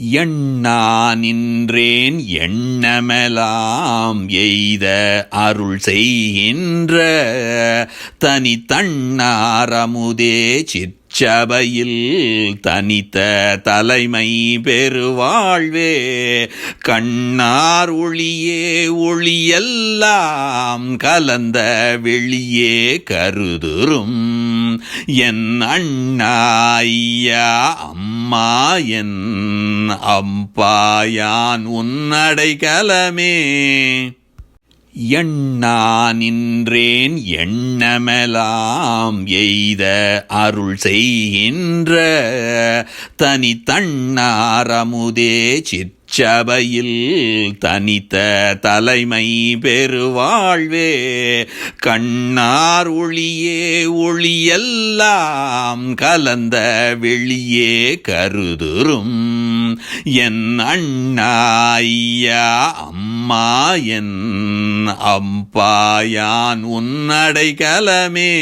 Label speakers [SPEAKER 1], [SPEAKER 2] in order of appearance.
[SPEAKER 1] எண்ணா நின்றேன் எண்ணமெலாம் எய்த அருள் செய்கின்ற தனி தன்னாரமுதே சபையில் தனித்த தலைமை பெருவாழ்வே கண்ணார் ஒளியே ஒளியெல்லாம் கலந்த வெளியே கருதுரும் என் அண்ணா ஐயா அம்மா என் அம்பாயான் உன்னடைகலமே எண்ணா நின்றேன் எண்ணமெலாம் எய்த அருள் செய்கின்ற தனி தன்னாரமுதே சிற்றபையில் தனித்த தலைமை பெருவாழ்வே கண்ணார் ஒளியே ஒளியெல்லாம் கலந்த வெளியே கருதுரும் என் அண்ணாய்யா அம்மா என் அம்பாயான் உன்னடைகலமே.